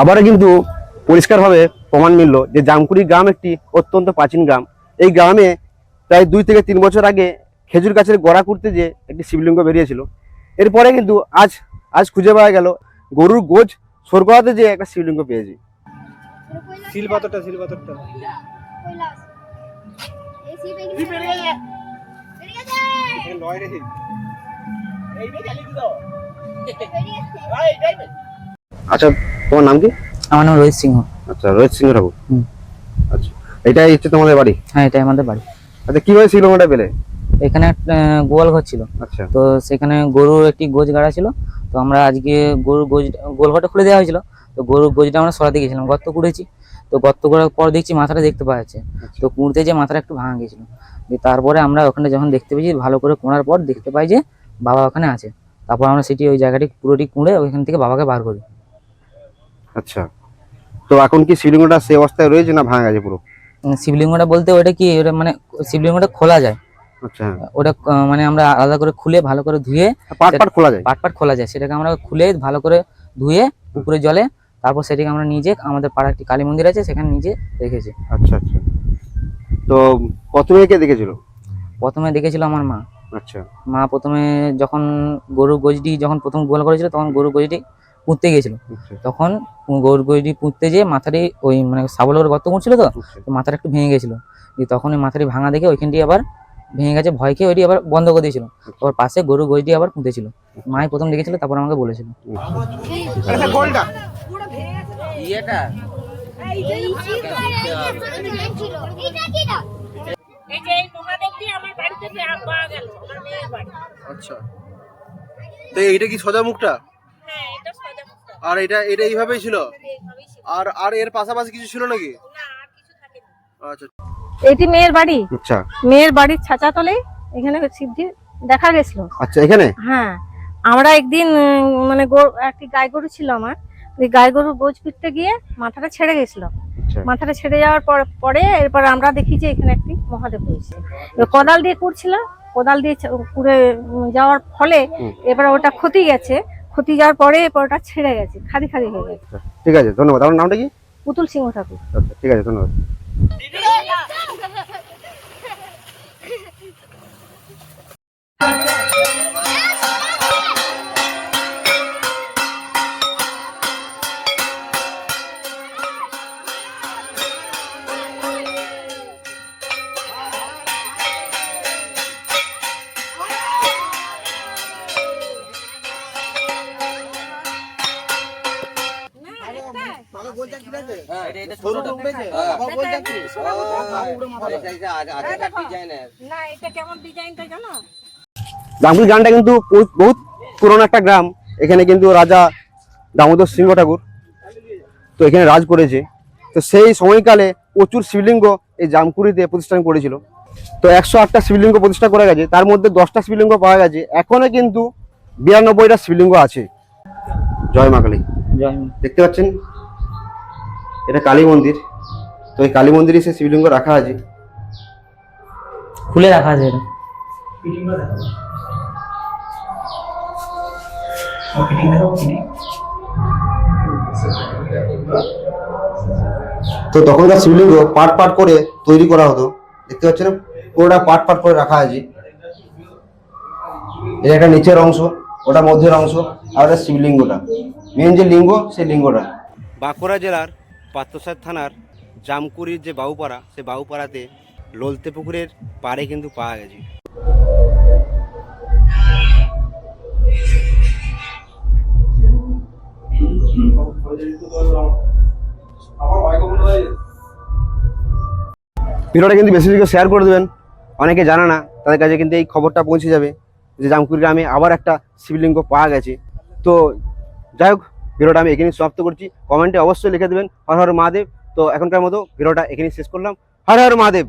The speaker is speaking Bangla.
আবারও কিন্তু পরিষ্কারভাবে প্রমাণ মিলল যে জামকুড়ি গ্রাম একটি অত্যন্ত প্রাচীন গ্রাম। এই গ্রামে প্রায় দুই থেকে তিন বছর আগে খেজুর গাছের গোড়া করতে যে একটি শিবলিঙ্গ বেরিয়েছিল। এরপরে কিন্তু আজ আজ খুঁজে পাওয়া গেল গরুর গোজ সরগড়াতে যে একটা শিবলিঙ্গ পেয়েছি। লয় রে আচ্ছা তোমার নাম কি? আমার নাম রোহিত সিংহ। আচ্ছা রোহিত সিংহ ঠাকুর। আচ্ছা এটাই হচ্ছে তোমাদের বাড়ি? হ্যাঁ এটাই আমাদের বাড়ি। আচ্ছা কীভাবে শিবলিঙ্গটা পেলে? এখানে গোয়াল ঘর ছিল। আচ্ছা। তো সেখানে গরুর একটি গোজ গাড়া ছিল। তো আমরা আজকে গরুর গোজ গোল ঘরটা খুলে দেওয়া হয়েছিল। তো গরুর গোজটা আমরা সরাতে গেছিলাম গর্ত কুড়েছি। তো গর্ত করার পর দেখছি মাথাটা দেখতে পাওয়া যাচ্ছে। তো কুড়তে যে মাথাটা একটু ভাঙা গেছিল। দিয়ে তারপরে আমরা ওখানে যখন দেখতে পেয়েছি ভালো করে কোঁড়ার পর দেখতে পাই যে বাবা ওখানে আছে। তারপর আমরা সেটি ওই জায়গাটি পুরোটি কুঁড়ে ওইখান থেকে বাবাকে বার করি। আচ্ছা। তো এখন কি শিবলিঙ্গটা সে অবস্থায় রয়েছে না ভাঙা গেছে পুরো? শিবলিঙ্গটা বলতে ওটা কি ওটা মানে শিবলিঙ্গটা খোলা যায়। আচ্ছা হ্যাঁ। ওটা মানে আমরা আলাদা করে খুলে ভালো করে ধুয়ে পাট পাট খোলা যায়? পাট পাট খোলা যায়। সেটাকে আমরা খুলে ভালো করে ধুয়ে পুকুরে জলে তারপর সেটাকে আমরা নিজে আমাদের পাড়া একটি কালী মন্দির আছে সেখানে নিজে রেখেছি। আচ্ছা আচ্ছা। তো প্রথমে কে দেখেছিল? প্রথমে দেখেছিল আমার মা। আচ্ছা। মা প্রথমে যখন গরু গজটি যখন প্রথম গোল করেছিল তখন গরু গজটি পুঁততে গিয়েছিল। আচ্ছা তখন গরু গজটি পুঁততে যেয়ে মাথাটি ওই মানে সাবলের গর্ত করছিল তো আচ্ছা। মাথাটা একটু ভেঙে গেছিল দিয়ে তখন ওই মাথাটি ভাঙা দেখে ওইখানটি আবার ভেঙে গেছে ভয় খেয়ে ওইটি আবার বন্ধ করে দিয়েছিল। তারপর পাশে গরু গজটি আবার পুঁতেছিল। মাই প্রথম দেখেছিল তারপর আমাকে বলেছিল। আরে গোলটা। এই যে এই মহাদেবটি আমার বাড়িতে পে- পাওয়া গেল আমার মেয়ের বাড়ি। আচ্ছা। তো এইটা কি সোজা মুখটা হ্যাঁ এটা সোজা মুখটা আর এটা এটা এইভাবেই ছিল? আর আর এর পাশাপাশি কিছু ছিল নাকি? আচ্ছা। এটি মেয়ের বাড়ি? আচ্ছা। মেয়ের বাড়ির ছাচাতলে এখানে শিবজি দেখা গেছিল। আচ্ছা এখানে? হ্যাঁ। আমরা একদিন মানে একটি গাই গরু ছিল আমার। ওই গাই গরু গোজ ফিরতে গিয়ে মাথাটা ছেড়ে গেছিল। আচ্ছা। মাথাটা ছেড়ে যাওয়ার পর পরে এরপর আমরা দেখি যে এখানে একটি মহাদেব রয়েছে। কোদাল দিয়ে কুড়ছিল। কোদাল দিয়ে কুড়ে যাওয়ার ফলে। এবার ওটা ক্ষতি গেছে। ক্ষতি যাওয়ার পরে পরোটা ছেড়ে গেছে খাদি খাদি হয়ে গেছে। আচ্ছা, ঠিক আছে ধন্যবাদ। আপনার নামটা কি? পুতুল সিংহ ঠাকুর। আচ্ছা ঠিক আছে ধন্যবাদ। না এটা কেমন ডিজাইনটা জানো? জামকুড়ি গ্রামটা কিন্তু বহুত বহুত পুরনো একটা গ্রাম। এখানে কিন্তু রাজা দামোদর সিংহ ঠাকুর তো এখানে রাজ করেছে। তো সেই সময়কালে প্রচুর শিবলিঙ্গ এই জামকুড়িতে প্রতিষ্ঠান করেছিল। তো একশো আটটা শিবলিঙ্গ প্রতিষ্ঠা করা গেছে। তার মধ্যে দশটা শিবলিঙ্গ পাওয়া গেছে। এখনও কিন্তু বিরানব্বইটা শিবলিঙ্গ আছে। জয় মা কালী। জয় দেখতে পাচ্ছেন? এটা কালী মন্দির। তো এই কালী মন্দিরে সে শিবলিঙ্গ রাখা আছে। খুলে রাখা আছে এটা। তো তখনকার শিবলিঙ্গ পাট পাট করে তৈরি করা হতো। দেখতে পাচ্ছেন পুরোটা পাট পাট করে রাখা আছে। এটা একটা নিচের অংশ ওটা মধ্যের অংশ আর ওটা শিবলিঙ্গটা। মেন যে লিঙ্গ সেই লিঙ্গটা। বাঁকুড়া জেলার পাত্রসার থানার জামকুড়ির যে বাউপাড়া, সেই বাউপাড়াতে ললতে পুকুরের পাড়ে কিন্তু পাওয়া গেছে। ভিডিওটা কিন্তু বেশি বেশি শেয়ার করে দেবেন। অনেকে জানে না, তাদের কাছে কিন্তু এই খবরটা পৌঁছে যাবে যে জামকুড়ি গ্রামে আবার একটা শিবলিঙ্গ পাওয়া গেছে। তো যাই হোক ভিডিওটা আমি এখানেই সমাপ্ত করছি। কমেন্টে অবশ্যই লিখে দেবেন, হর হর মহাদেব। তো এখনকার মতো ভিডিওটা এখানেই শেষ করলাম। হর হর মহাদেব।